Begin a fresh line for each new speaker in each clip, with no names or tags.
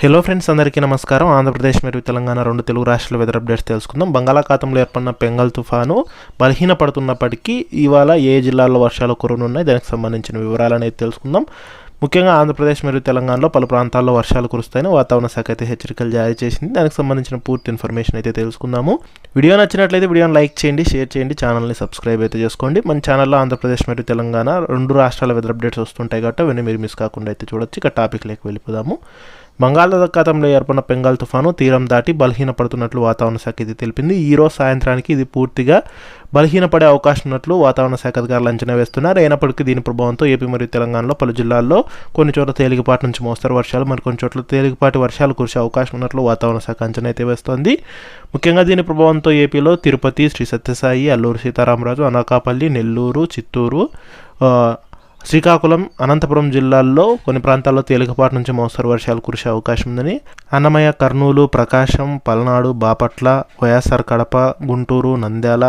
Hello friends అందరికీ నమస్కారం. ఆంధ్రప్రదేశ్ మరియు తెలంగాణ రెండు తెలుగు రాష్ట్రాల వెదర్ అప్డేట్స్ తెలుసుకుందాం. బంగాళాఖాతంలో ఏర్పడిన పెంగల్ తుఫాను బలహీనపడుతున్నప్పటికీ ఇవాళ ఏ జిల్లాల్లో వర్షాలు కురనున్నాయి దానికి సంబంధించిన వివరాలు అనేది తెలుసుకుందాం. ముఖ్యంగా ఆంధ్రప్రదేశ్ మరియు తెలంగాణలో పలు ప్రాంతాల్లో వర్షాలు కురుస్తాయని వాతావరణ శాఖ అయితే హెచ్చరికలు జారీ చేసింది. దానికి సంబంధించిన పూర్తి ఇన్ఫర్మేషన్ అయితే తెలుసుకుందాము. వీడియో నచ్చినట్లయితే వీడియోని లైక్ చేయండి షేర్ చేయండి ఛానల్ని సబ్స్క్రైబ్ అయితే చేసుకోండి. మన ఛానల్లో ఆంధ్రప్రదేశ్ మరియు తెలంగాణ రెండు రాష్ట్రాల వెదర్ అప్డేట్స్ వస్తుంటాయి కాబట్టి అవన్నీ మీరు మిస్ కాకుండా అయితే చూడొచ్చు. ఇక టాపిక్ లేక వెళ్ళిపోదాము. బంగాళాఖాతంలో ఏర్పడిన బెంగాల్ తుఫాను తీరం దాటి బలహీనపడుతున్నట్లు వాతావరణ శాఖ ఇది తెలిపింది. ఈ రోజు సాయంత్రానికి ఇది పూర్తిగా బలహీనపడే అవకాశం ఉన్నట్లు వాతావరణ శాఖ అధికారులు అంచనా వేస్తున్నారు. అయినప్పటికీ దీని ప్రభావంతో ఏపీ మరియు తెలంగాణలో పలు జిల్లాల్లో కొన్ని చోట్ల తేలికపాటి నుంచి మోస్తరు వర్షాలు మరి కొన్ని చోట్ల తేలికపాటి వర్షాలు కురిసే అవకాశం ఉన్నట్లు వాతావరణ శాఖ అంచనా అయితే వేస్తోంది. ముఖ్యంగా దీని ప్రభావంతో ఏపీలో తిరుపతి శ్రీ సత్యసాయి అల్లూరు సీతారామరాజు అనకాపల్లి నెల్లూరు చిత్తూరు శ్రీకాకుళం అనంతపురం జిల్లాల్లో కొన్ని ప్రాంతాల్లో తేలికపాటి నుంచి మోస్తరు వర్షాలు కురిసే అవకాశం ఉందని అన్నమయ్య కర్నూలు ప్రకాశం పల్నాడు బాపట్ల వైఎస్ఆర్ కడప గుంటూరు నంద్యాల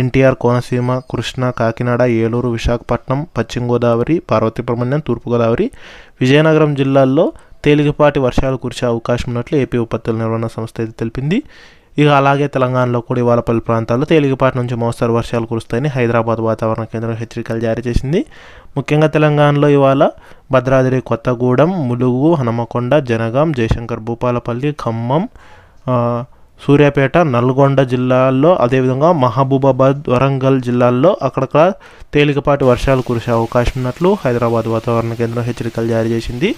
ఎన్టీఆర్ కోనసీమ కృష్ణ కాకినాడ ఏలూరు విశాఖపట్నం పశ్చిమ గోదావరి పార్వతీపురమణ్యం తూర్పుగోదావరి విజయనగరం జిల్లాల్లో తేలికపాటి వర్షాలు కురిసే అవకాశం ఉన్నట్లు ఏపీ ఉపత్తుల నిర్వహణ సంస్థ అయితే తెలిపింది. ఇక అలాగే తెలంగాణలో కూడా ఇవాళ పలు ప్రాంతాల్లో తేలికపాటి నుంచి మోస్తరు వర్షాలు కురుస్తాయని హైదరాబాద్ వాతావరణ కేంద్రం హెచ్చరికలు జారీ చేసింది. ముఖ్యంగా తెలంగాణలో ఇవాళ భద్రాద్రి కొత్తగూడెం ములుగు హనుమకొండ జనగాం జయశంకర్ భూపాలపల్లి ఖమ్మం సూర్యాపేట నల్గొండ జిల్లాల్లో అదేవిధంగా మహబూబాబాద్ వరంగల్ జిల్లాల్లో అక్కడక్కడ తేలికపాటి వర్షాలు కురిసే అవకాశం ఉన్నట్లు హైదరాబాద్ వాతావరణ కేంద్రం హెచ్చరికలు జారీ చేసింది.